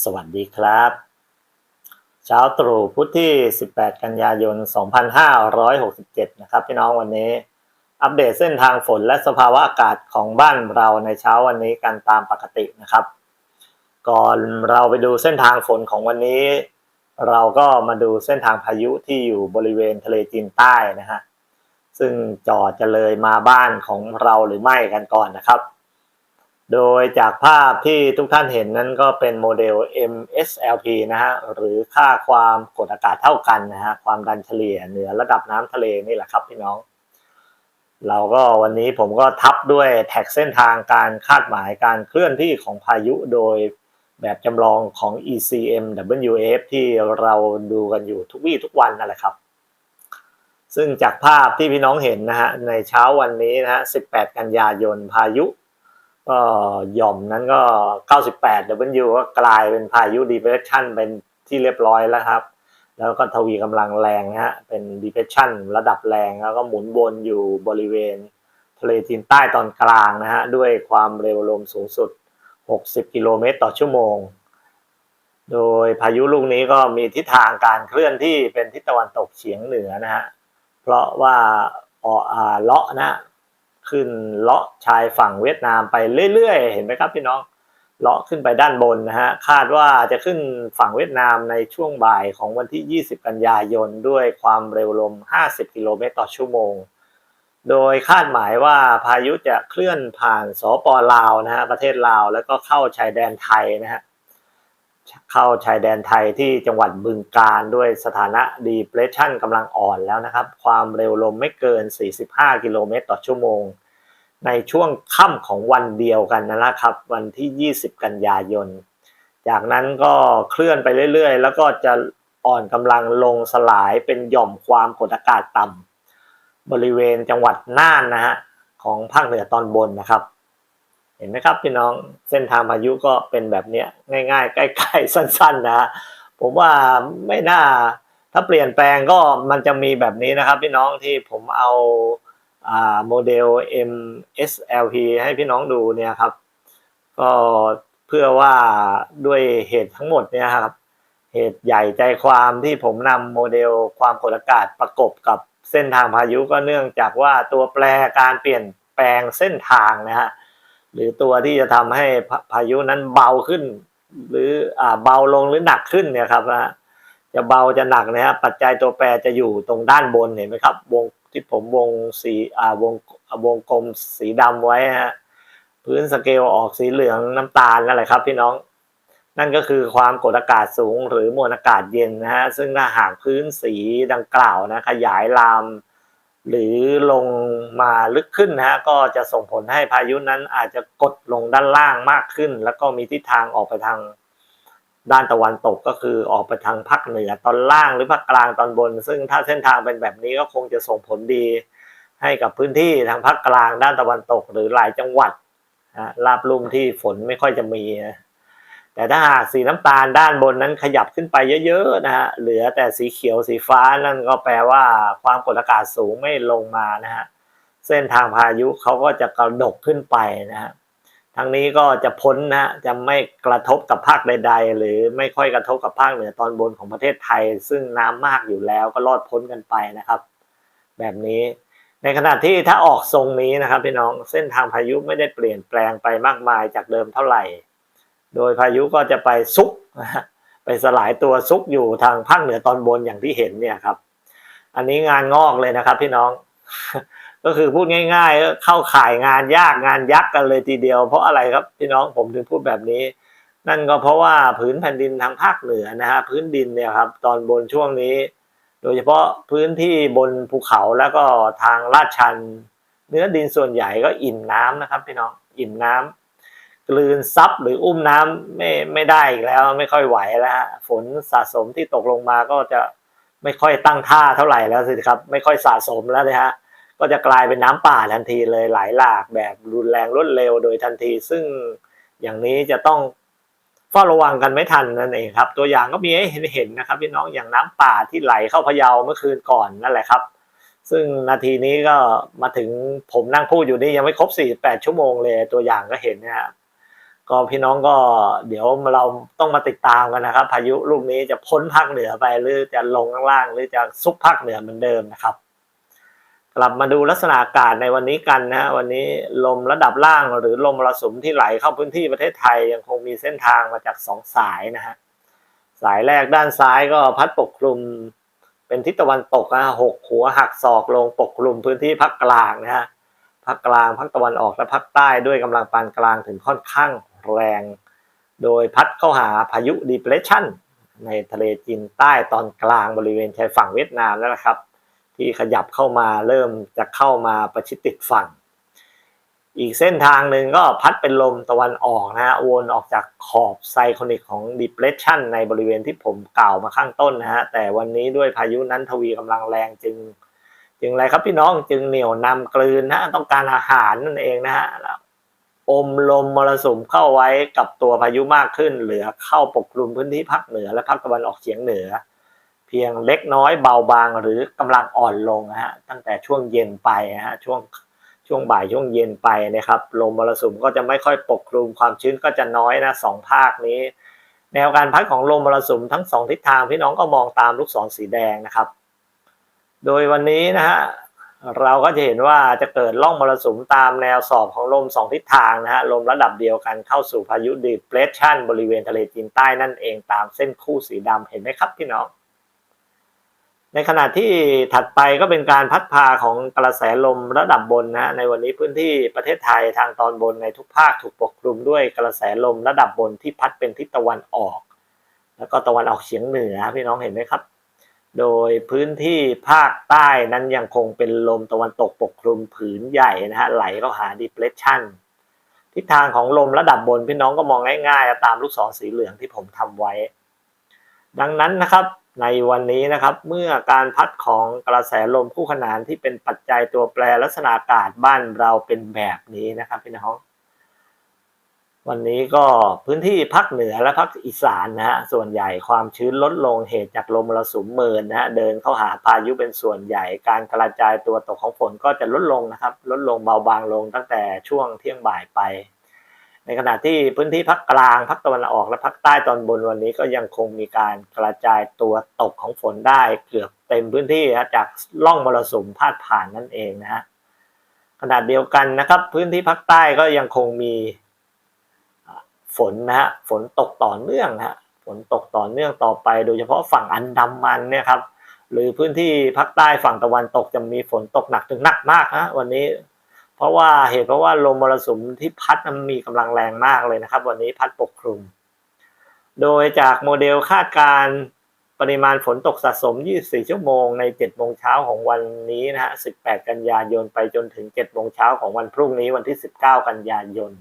สวัสดีครับ เช้าตรู่พุธที่ 18 กันยายน 2567 นะครับ พี่น้องวันนี้ อัปเดตเส้นทางฝนและสภาวะอากาศของบ้านเราในเช้าวันนี้กันตามปกตินะครับ ก่อนเราไปดูเส้นทางฝนของวันนี้ เราก็มาดูเส้นทางพายุที่อยู่บริเวณทะเลจีนใต้นะฮะซึ่งจอดจะเลยมาบ้านของเราหรือไม่กันก่อนนะครับ โดยจากภาพที่ทุกท่านเห็นนั้นก็เป็นโมเดล MSLP นะฮะหรือค่าความกดอากาศเท่ากันนะฮะความดันเฉลี่ยเหนือระดับน้ำทะเลนี่แหละครับพี่น้อง เราก็วันนี้ผมก็ทับด้วยแท็กเส้นทางการคาดหมายการเคลื่อนที่ของพายุโดยแบบจำลองของ ECM WF ที่เราดูกันอยู่ทุกวี่ทุกวันนั่นแหละครับ ซึ่งจากภาพที่พี่น้องเห็นนะฮะในเช้าวันนี้นะฮะ 18 กันยายนพายุ ก็หย่อมนั้นก็ 98 W ก็กลายเป็นพายุ depression เป็นที่เรียบร้อยแล้วครับ แล้วก็ทวีกำลังแรงฮะ เป็น depression ระดับแรงแล้วก็หมุนวนอยู่บริเวณทะเลจีนใต้ตอนกลางนะฮะ ด้วยความเร็วลมสูงสุด 60 กิโลเมตรต่อชั่วโมง โดยพายุลูกนี้ก็มีทิศทางการเคลื่อนที่เป็นทิศตะวันตกเฉียงเหนือนะฮะ เพราะว่าออ่าเลาะนะ ขึ้นเลาะชายฝั่งเวียดนามไปเรื่อยๆ เห็นไหมครับพี่น้องเลาะขึ้นไปด้านบนนะฮะคาดว่าจะขึ้นฝั่งเวียดนามในช่วงบ่ายของวันที่ 20 กันยายนด้วยความเร็วลม 50 กิโลเมตรต่อชั่วโมง โดยคาดหมายว่าพายุจะเคลื่อนผ่านสปลาวนะฮะประเทศลาวแล้วก็เข้าชายแดนไทยนะฮะ เข้าชายแดนไทยที่จังหวัดบึงกาฬด้วยสถานะ depression กำลังอ่อนแล้วนะครับ ความเร็วลมไม่เกิน 45 กิโลเมตรต่อชั่วโมง ในช่วงค่ำของวันเดียวกันนะครับ วันที่ 20 กันยายน จากนั้นก็เคลื่อนไปเรื่อยๆ แล้วก็จะอ่อนกำลังลงสลายเป็นหย่อมความกดอากาศต่ำบริเวณจังหวัดน่านนะฮะของภาคเหนือตอนบนนะครับ ห็นไหมครับพี่น้องเส้นทางพายุก็เป็นแบบเนี้ยง่าย ๆ ใกล้ๆสั้น ๆนะฮะผมว่าไม่น่าถ้าเปลี่ยนแปลงก็มันจะมีแบบนี้นะครับ พี่น้องที่ผมเอาอ่าโมเดล MSLP ให้พี่น้องดูเนี่ยครับ ก็เพื่อว่าด้วยเหตุทั้งหมดเนี่ยครับ เหตุใหญ่ใจความที่ผมนำโมเดลความกดอากาศประกบกับเส้นทางพายุก็เนื่องจากว่าตัวแปรการเปลี่ยนแปลงเส้นทางนะฮะ หรือตัวที่จะทำให้พายุนั้นเบาขึ้น หรืออ่าเบาลงหรือหนักขึ้นเนี่ยครับนะจะเบาจะหนักนะฮะปัจจัยตัวแปรจะอยู่ตรงด้านบนเห็นไหมครับ วงที่ผมวงสีอ่าวงวงกลมสีดำไว้ฮะพื้นสเกลออกสีเหลืองน้ำตาลนั่นแหละครับ พี่น้องนั่นก็คือความกดอากาศสูงหรือมวลอากาศเย็นนะฮะซึ่งถ้าหากพื้นสีดังกล่าวนะขยายลาม หรือลงมาลึกขึ้นนะฮะก็จะส่งผลให้พายุนั้นอาจจะกดลงด้านล่างมากขึ้น แล้วก็มีทิศทางออกไปทางด้านตะวันตกก็คือออกไปทางภาคเหนือตอนล่างหรือภาคกลางตอนบน ซึ่งถ้าเส้นทางเป็นแบบนี้ก็คงจะส่งผลดี ให้กับพื้นที่ทางภาคกลางด้านตะวันตก หรือหลายจังหวัดนะราบลุ่มที่ฝนไม่ค่อยจะมีนะ แต่ถ้าหากสีน้ำตาลด้านบนนั้นขยับขึ้นไปเยอะๆนะฮะเหลือแต่สีเขียวสีฟ้านั่นก็แปลว่าความกดอากาศสูงไม่ลงมานะฮะเส้นทางพายุเขาก็จะกระดกขึ้นไปนะฮะทั้งนี้ก็จะพ้นนะฮะจะไม่กระทบกับภาคใดๆ หรือไม่ค่อยกระทบกับภาคเหนือตอนบนของประเทศไทย ซึ่งน้ำมากอยู่แล้วก็รอดพ้นกันไปนะครับ แบบนี้ในขณะที่ถ้าออกทรงนี้นะครับพี่น้องเส้นทางพายุไม่ได้เปลี่ยนแปลงไปมากมายจากเดิมเท่าไหร่ โดยพายุก็จะไปซุกไปสลายตัวซุกอยู่ทางภาคเหนือตอนบนอย่างที่เห็นเนี่ยครับ อันนี้งานงอกเลยนะครับพี่น้อง ก็คือพูดง่ายๆก็เข้าข่ายงานยากงานยักษ์กันเลยทีเดียว เพราะอะไรครับพี่น้องผมถึงพูดแบบนี้ นั่นก็เพราะว่าผืนแผ่นดินทางภาคเหนือนะฮะพื้นดินเนี่ยครับตอนบนช่วงนี้ โดยเฉพาะพื้นที่บนภูเขาแล้วก็ทางลาดชัน เนื้อดินส่วนใหญ่ก็อิ่มน้ำนะครับพี่น้องอิ่มน้ำ กลืนซับหรืออุ้มน้ำไม่ไม่ได้อีกแล้ว ไม่ค่อยไหวแล้วฝนสะสมที่ตกลงมาก็จะไม่ค่อยตั้งท่าเท่าไหร่แล้วสิครับ ไม่ค่อยสะสมแล้วนะฮะก็จะกลายเป็นน้ำป่าทันทีเลยไหลหลากแบบรุนแรงรวดเร็วโดยทันที ซึ่งอย่างนี้จะต้องเฝ้าระวังกันไม่ทันนั่นเองครับ ตัวอย่างก็มีให้เห็นนะครับพี่น้องอย่างน้ำป่าที่ไหลเข้าพะเยาเมื่อคืนก่อนนั่นแหละครับซึ่งนาทีนี้ก็มาถึงผมนั่งพูดอยู่นี่ยังไม่ครบ 48 ชั่วโมงเลย ตัวอย่างก็เห็นนะครับ ก็พี่น้องก็เดี๋ยวเราต้องมาติดตามกันนะครับ พายุลูกนี้จะพ้นภาคเหนือไปหรือจะลงข้างล่าง หรือจะซุกภาคเหนือเหมือนเดิมนะครับ กลับมาดูลักษณะอากาศในวันนี้กันนะวันนี้ลมระดับล่างหรือลมมรสุมที่ไหลเข้าพื้นที่ประเทศไทยยังคงมีเส้นทางมาจากสองสายนะฮะสายแรกด้านซ้ายก็พัดปกคลุม เป็นทิศตะวันตกนะหกหัวหักศอกลงปกคลุมพื้นที่ภาคกลางนะฮะภาคกลางภาคตะวันออกและภาคใต้ด้วยกำลังปานกลางถึงค่อนข้าง แรง โดยพัดเข้าหาพายุ depression ในทะเลจีนใต้ตอนกลางบริเวณชายฝั่งเวียดนามแล้วนะครับ ที่ขยับเข้ามาเริ่มจะเข้ามาประชิดติดฝั่ง อีกเส้นทางหนึ่งก็พัดเป็นลมตะวันออกนะฮะวนออกจากขอบไซโคนิกของ depression ในบริเวณที่ผมกล่าวมาข้างต้นนะฮะแต่วันนี้ด้วยพายุนั้นทวีกำลังแรงจึงจึงอะไรครับพี่น้องจึงเหนี่ยวนำกลืนนะฮะต้องการอาหารนั่นเองนะฮะแล้ว อมลมมรสุมเข้าไว้กับตัวพายุมากขึ้น เหลือเข้าปกคลุมพื้นที่ภาคเหนือและภาคตะวันออกเฉียงเหนือ เพียงเล็กน้อยเบาบางหรือกำลังอ่อนลงฮะตั้งแต่ช่วงเย็นไปฮะช่วงช่วงบ่ายช่วงเย็นไปนะครับลมมรสุมก็จะไม่ค่อยปกคลุมความชื้นก็จะน้อยนะสองภาคนี้ แนวการพัดของลมมรสุมทั้งสองทิศทางพี่น้องก็มองตามลูกศรสีแดงนะครับ โดยวันนี้นะฮะ เราก็จะเห็นว่าจะเกิดร่องมรสุมตามแนวสอบของลมสองทิศทางนะฮะลมระดับเดียวกันเข้าสู่พายุดีเพรสชันบริเวณทะเลจีนใต้นั่นเองตามเส้นคู่สีดำเห็นไหมครับพี่น้อง ในขณะที่ถัดไปก็เป็นการพัดพาของกระแสลมระดับบนนะในวันนี้พื้นที่ประเทศไทยทางตอนบนในทุกภาคถูกปกคลุมด้วยกระแสลมระดับบนที่พัดเป็นทิศตะวันออก แล้วก็ตะวันออกเฉียงเหนือพี่น้องเห็นไหมครับ โดยพื้นที่ภาคใต้นั้นยังคงเป็นลมตะวันตกปกคลุมผืนใหญ่นะฮะไหลเข้าหา depression ทิศทางของลมระดับบนพี่น้องก็มองง่ายๆตามลูกศรสีเหลืองที่ผมทำไว้ ดังนั้นนะครับในวันนี้นะครับเมื่อการพัดของกระแสลมคู่ขนานที่เป็นปัจจัยตัวแปรลักษณะอากาศบ้านเราเป็นแบบนี้นะครับพี่น้อง วันนี้ก็พื้นที่ภาคเหนือและภาคอีสานนะฮะส่วนใหญ่ความชื้นลดลงเหตุจากลมมรสุมเมินนะฮะเดินเข้าหาพายุเป็นส่วนใหญ่ การกระจายตัวตกของฝนก็จะลดลงนะครับลดลงเบาบางลงตั้งแต่ช่วงเที่ยงบ่ายไป ในขณะที่พื้นที่ภาคกลางภาคตะวันออกและภาคใต้ตอนบนวันนี้ก็ยังคงมีการกระจายตัวตกของฝนได้เกือบเต็มพื้นที่นะจากล่องมรสุมพาดผ่านนั่นเองนะฮะขณะเดียวกันนะครับ พื้นที่ภาคใต้ก็ยังคงมี ฝนนะฮะฝนตกต่อเนื่องนะฮะฝนตกต่อเนื่องต่อไป โดยเฉพาะฝั่งอันดามันเนี่ยครับหรือพื้นที่ภาคใต้ฝั่งตะวันตกจะมีฝนตกหนักถึงหนักมากนะวันนี้ เพราะว่าเหตุเพราะว่าลมมรสุมที่พัดมันมีกำลังแรงมากเลยนะครับ วันนี้พัดปกคลุม โดยจากโมเดลคาดการณ์ปริมาณฝนตกสะสม 24 ชั่วโมงใน 7 โมงเช้าของวันนี้นะฮะ 18 กันยายนไปจนถึง 7 โมงเช้าของวันพรุ่งนี้วันที่ 19 กันยายน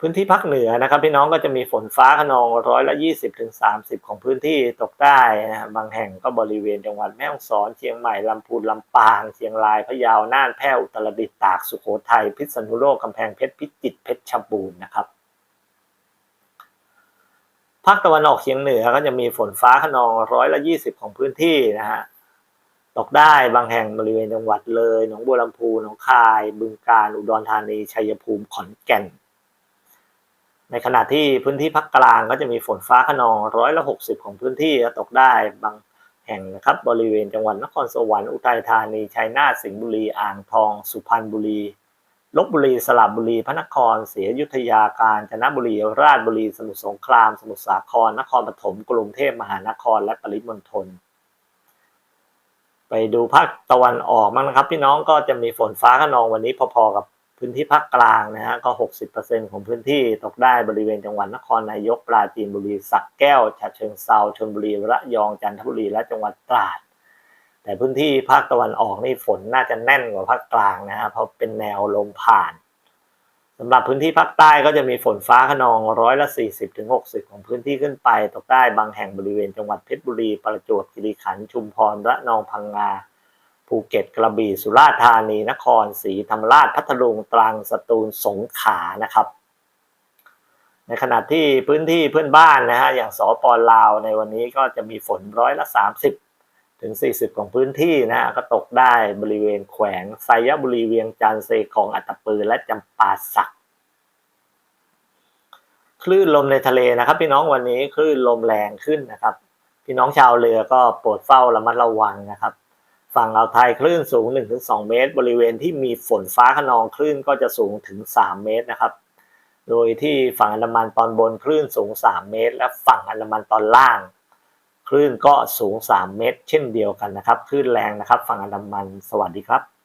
พื้นที่ภาคเหนือนะครับพี่น้องก็จะมีฝนฟ้าขนองร้อยละ 20ถึง30ของพื้นที่ตกได้นะฮะบางแห่งก็บริเวณจังหวัดแม่ฮ่องสอนเชียงใหม่ลำพูนลำปางเชียงรายพะเยาน่านแพร่อุตรดิตถ์ตากสุโขทัยพิษณุโลกกำแพงเพชรพิจิตรเพชรบูรณ์นะครับภาคตะวันออกเฉียงเหนือก็จะมีฝนฟ้าขนองร้อยละ 20 ของพื้นที่นะฮะตกได้บางแห่งบริเวณจังหวัดเลยหนองบัวลำพูหนองคาย บึงกาฬอุดรธานีชัยภูมิขอนแก่น ในขณะที่พื้นที่ภาคกลางก็จะมีฝนฟ้าขนองร้อยละ60ของพื้นที่ตกได้บางแห่งนะครับบริเวณจังหวัดนครสวรรค์อุทัยธานีชัยนาทสิงห์บุรีอ่างทอง สุพรรณบุรีลบบุรีสระบุรี พระนครศรีอยุธยากาญจนบุรี ราชบุรี สมุทรสงคราม สมุทรสาคร นครปฐมกรุงเทพมหานครและปริมณฑลไปดูภาคตะวันออกบ้งนะครับ พี่น้องก็จะมีฝนฟ้าขนองวันนี้พอๆกับ พื้นที่ภาคกลางนะฮะก็ 60%ของพื้นที่ตกได้บริเวณจังหวัดนครนายกปราจีนบุรีสักแก้วฉะเชิงเซาชลบุรีระยองจันทบุรีและจังหวัดตราด แต่พื้นที่ภาคตะวันออกนี่ฝนน่าจะแน่นกว่าภาคกลางนะฮะเพราะเป็นแนวลมผ่านสำหรับพื้นที่ภาคใต้ก็จะมีฝนฟ้าขนองร้อยละ 40ถึง60 ของพื้นที่ขึ้นไปตกได้บางแห่งบริเวณจังหวัดเพชรบุรีประจวบคีรีขันธ์ชุมพรระนองพังงา ภูเก็ตกระบี่สุราษฎร์ธานีนครศรีธรรมราชพัทลุงตรังสตูลสงขลานะครับ ในขณะที่พื้นที่เพื่อนบ้านนะฮะอย่างสปลาวในวันนี้ก็จะมีฝนร้อยละ 30 ถึง 40 ของพื้นที่นะฮะก็ตกได้บริเวณแขวงไซยบุรีเวียงจันทร์เซของอัตตปือและจำปาสักคลื่นลมในทะเลนะครับ พี่น้องวันนี้คลื่นลมแรงขึ้นนะครับ พี่น้องชาวเรือก็โปรดเฝ้าระมัดระวังนะครับ ฝั่งอ่าวไทยคลื่นสูง 1-2 เมตร บริเวณที่มีฝนฟ้าขนองคลื่นก็จะสูงถึง 3 เมตรนะครับ โดยที่ฝั่งอันดามันตอนบนคลื่นสูง 3 เมตร และฝั่งอันดามันตอนล่าง คลื่นก็สูง 3 เมตร เช่นเดียวกันนะครับ คลื่นแรงนะครับ ฝั่งอันดามัน สวัสดีครับ